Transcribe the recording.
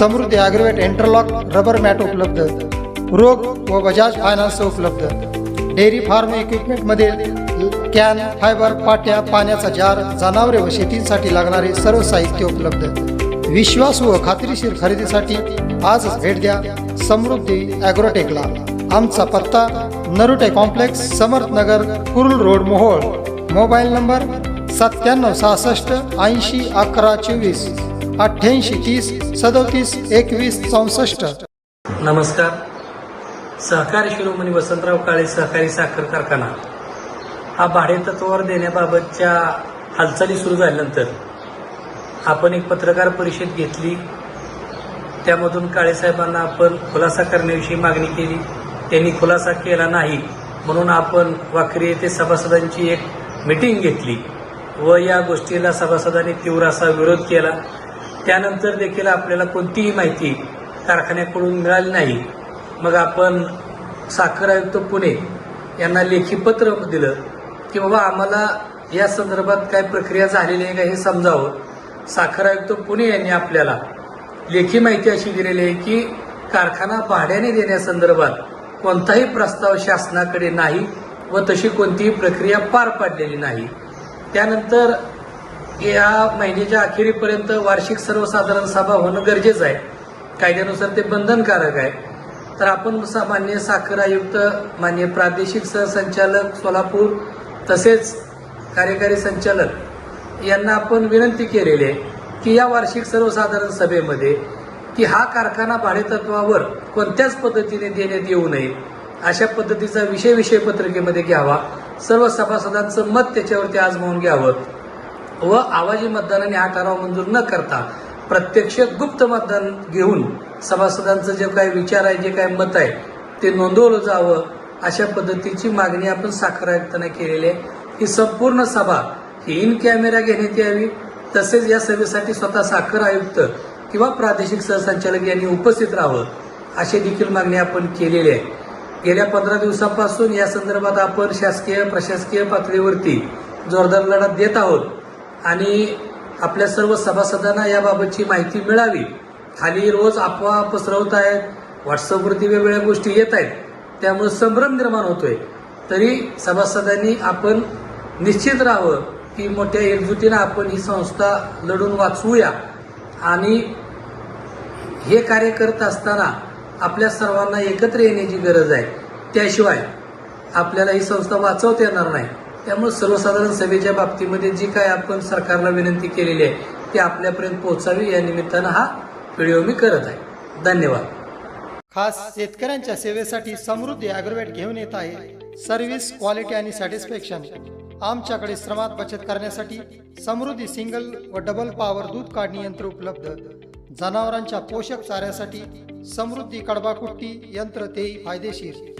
Samruddhi Agrovet interlock rubber mat उपलब्ध. रोग व बजाज फायनान्स उपलब्ध. डेअरी फार्म इक्विपमेंटमधील कॅन फायबर पाट्या पाण्याचा जार जनावरे व शेतीसाठी लागणारे सर्व साहित्य उपलब्ध. विश्वास व खात्रीशीर खरेदीसाठी आजच भेट द्या समृद्धी ॲग्रोटेकला. आमचा पत्ता Narute complex Samarthnagar Kurul road Mohol. Mobile number सत्त्याण्णव सहासष्ट ऐंशी अकरा चोवीस. अठ्ठ्याऐंशी तीस सदोतीस एकवीस चौसष्ट. नमस्कार. सहकारी शिरोमणी वसंतराव काळे सहकारी साखर कारखाना. हा भाडेतत्वावर देण्याबाबतच्या हालचाली सुरू झाल्यानंतर आपण एक पत्रकार परिषद घेतली. त्यामधून काळेसाहेबांना आपण खुलासा करण्याविषयी मागणी केली. त्यांनी खुलासा केला नाही म्हणून आपण वाखरी येथे सभासदांची एक मिटिंग घेतली व या गोष्टीला सभासदांनी तीव्र असा विरोध केला. त्यानंतर देखील आपल्याला कोणतीही माहिती कारखान्याकडून मिळाली नाही. मग आपण साखर आयुक्त पुणे यांना लेखी पत्र दिलं की बाबा आम्हाला या संदर्भात काय प्रक्रिया झालेली आहे का हे समजावं. साखर आयुक्त पुणे यांनी आपल्याला लेखी माहिती अशी दिलेली आहे की कारखाना भाड्याने देण्यासंदर्भात कोणताही प्रस्ताव शासनाकडे नाही व तशी कोणतीही प्रक्रिया पार पाडलेली नाही. त्यानंतर या महिन्याच्या अखेरीपर्यंत वार्षिक सर्वसाधारण सभा होणं गरजेचं आहे. कायद्यानुसार ते बंधनकारक आहे. तर आपण मान्य साखर आयुक्त मान्य प्रादेशिक सहसंचालक सोलापूर तसेच कार्यकारी संचालक यांना आपण विनंती केलेली आहे की या वार्षिक सर्वसाधारण सभेमध्ये की हा कारखाना भाडेतत्वावर कोणत्याच पद्धतीने देण्यात येऊ नये अशा पद्धतीचा विषय विषय पत्रिकेमध्ये घ्यावा. सर्व सभासदांचं मत त्याच्यावरती आजमावून घ्यावं. व आवाजी मतदानाने हा ठराव मंजूर न करता प्रत्यक्ष गुप्त मतदान घेऊन सभासदांचं जे काही विचार आहे जे काही मत आहे ते नोंदवलं जावं अशा पद्धतीची मागणी आपण साखर आयुक्तांना केलेली आहे. ही संपूर्ण सभा ही इन कॅमेरा घेण्यात यावी. तसेच या सभेसाठी स्वतः साखर आयुक्त किंवा प्रादेशिक सहसंचालक यांनी उपस्थित राहावं अशी देखील मागणी आपण केलेली आहे. गेल्या पंधरा दिवसापासून या संदर्भात आपण शासकीय प्रशासकीय पातळीवरती जोरदार लढा देत आहोत. आणि आपल्या सर्व सभासदांना याबाबतची माहिती मिळावी. खाली रोज अफवा पसरवत आहेत व्हॉट्सअपवरती वेगवेगळ्या गोष्टी येत आहेत त्यामुळे संभ्रम निर्माण होतोय. तरी सभासदांनी आपण निश्चित राहावं की मोठ्या एकजुटीनं आपण ही संस्था लढून वाचवूया. आणि हे कार्य करत असताना आपल्या सर्वांना एकत्र येण्याची गरज आहे. त्याशिवाय आपल्याला ही संस्था वाचवता येणार नाही. त्यामुळे सर्वसाधारण सभेच्या बाबतीमध्ये जी काय आपण सरकारला विनंती केलेली आहे ती आपल्यापर्यंत पोहोचावी या निमित्तानं हा व्हिडिओ मी करत आहे. धन्यवाद. खास शेतकऱ्यांच्या सेवेसाठी समृद्धी ॲग्रोवेट घेऊन येत आहे. सर्व्हिस क्वालिटी आणि सॅटिस्फॅक्शन. आमच्याकडे श्रमात बचत करण्यासाठी समृद्धी सिंगल व डबल पॉवर दूध काढणी यंत्र उपलब्ध. जनावरांच्या पोषक चाऱ्यासाठी समृद्धी कडबाकुट्टी यंत्र तेही फायदेशीर.